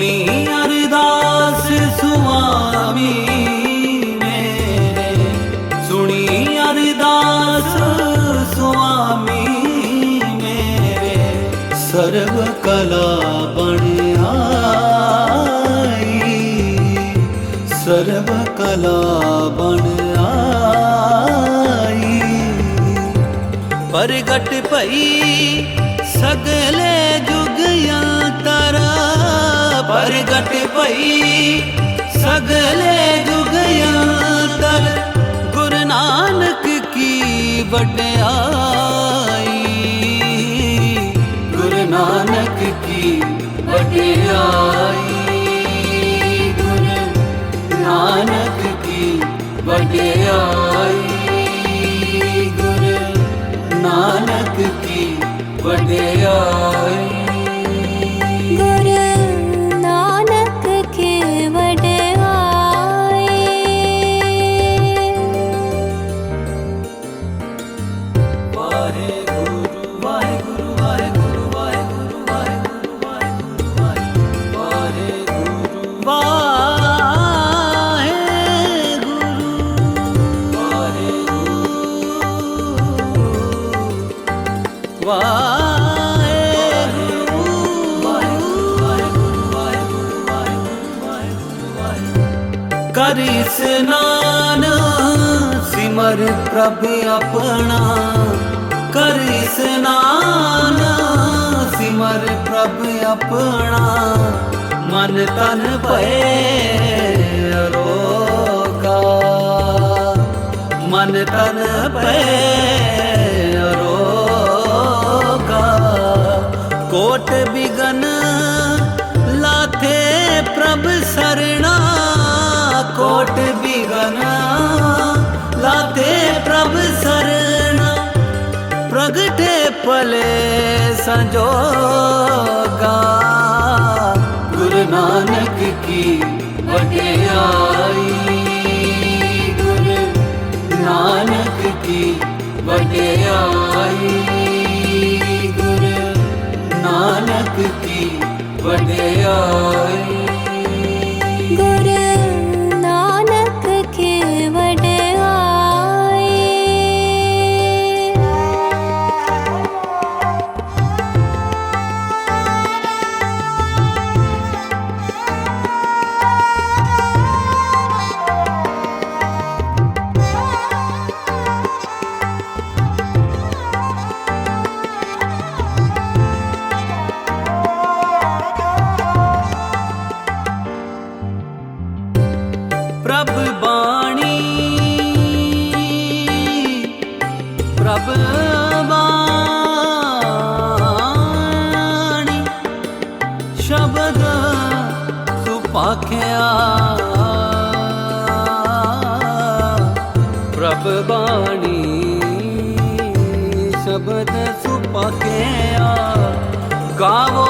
ਸੁਣੀ ਅਰਦਾਸ ਸੁਆਮੀ ਮੇਰੇ। ਸੁਣੀ ਅਰਦਾਸ ਸੁਆਮੀ ਮੇਰੇ। ਸਰਬ ਕਲਾ ਬਣਾਈ ਸਰਬ ਕਲਾ ਬਣਾਈ ਪ੍ਰਗਟ ਭਈ ਸਗਲੇ ਜੁਗ ਅੰਤਰਾ ਪ੍ਰਗਟ ਭਈ, ਸਗਲੇ ਜੁਗ ਅੰਤਰ ਗੁਰੂ ਨਾਨਕ ਕੀ ਵਡਿਆਈ। ਗੁਰੂ ਨਾਨਕ ਕੀ ਵਡਿਆਈ। ਗੁਰੂ ਨਾਨਕ ਕੀ ਵਡਿਆਈ। ਗੁਰੂ ਨਾਨਕ ਕੀ ਵਡਿਆਈ। ਕਰ ਇਸਨਾਨ ਸਿਮਰ ਪ੍ਰਭ ਆਪਣਾ ਕਰ ਇਸਨਾਨ ਸਿਮਰ ਪ੍ਰਭ ਆਪਣਾ। ਮਨ ਤਨ ਭਏ ਰੋਗਾ ਮਨ ਤਨ ਭਏ ਰੋਗਾ ਕੋਟ ਬਿਗਨ ਲਾਥੇ ਪ੍ਰਭ ਸਰਣਾ। ਕੋਟ ਸੰਜੋਗਾ ਗੁਰੂ ਨਾਨਕ ਕੀ ਵਡਿਆਈ ਗੁਰੂ ਨਾਨਕ ਕੀ ਵਡਿਆਈ ਗੁਰੂ ਨਾਨਕ ਕੀ ਵਡਿਆਈ ਸ਼ਬਦ ਸੁਪਾਖਿਆ ਪ੍ਰਭ ਬਾਣੀ ਸ਼ਬਦ ਸੁਪਾਖਿਆ ਗਾਵੋ